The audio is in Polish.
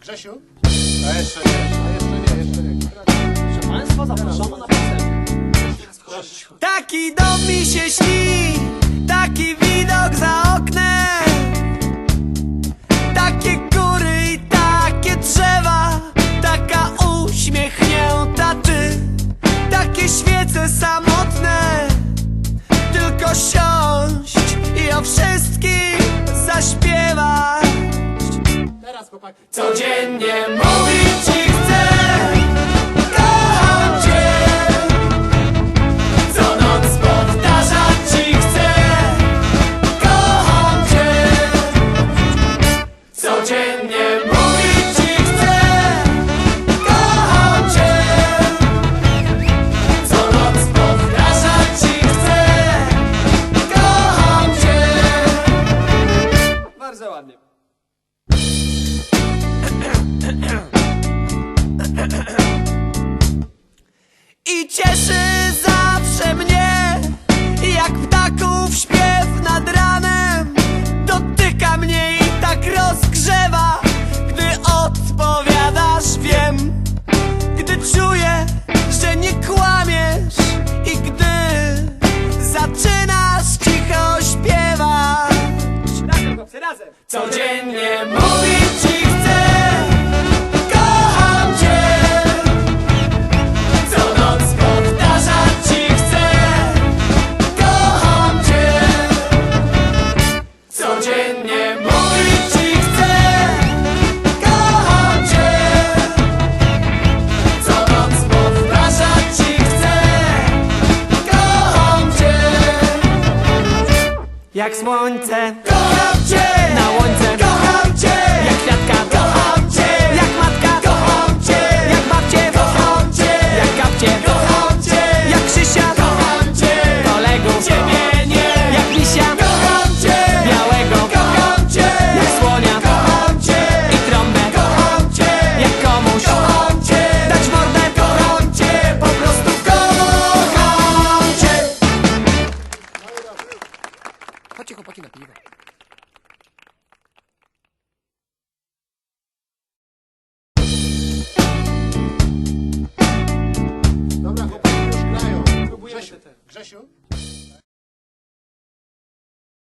Grzesiu? A jeszcze nie, a jeszcze nie, jeszcze nie. Proszę Państwa, zapraszamy na piosenkę. Taki dom mi się śni, Codziennie mówić ci chcę, kocham cię. Co noc powtarzać ci chcę Kocham cię. Codziennie mówić ci chcę Kocham cię. Co noc powtarzać ci chcę Kocham cię. Bardzo ładnie. Cieszy zawsze mnie Jak ptaków śpiew nad ranem. Dotyka mnie i tak rozgrzewa Gdy odpowiadasz wiem. Gdy czuję, że nie kłamiesz I gdy zaczynasz cicho śpiewać. Codziennie mówić Jak słońce. Kocham cię! Na łące. Kocham Chłopaki na piwo. Dobra, chłopaki już grają. Grzesiu? Grzesiu?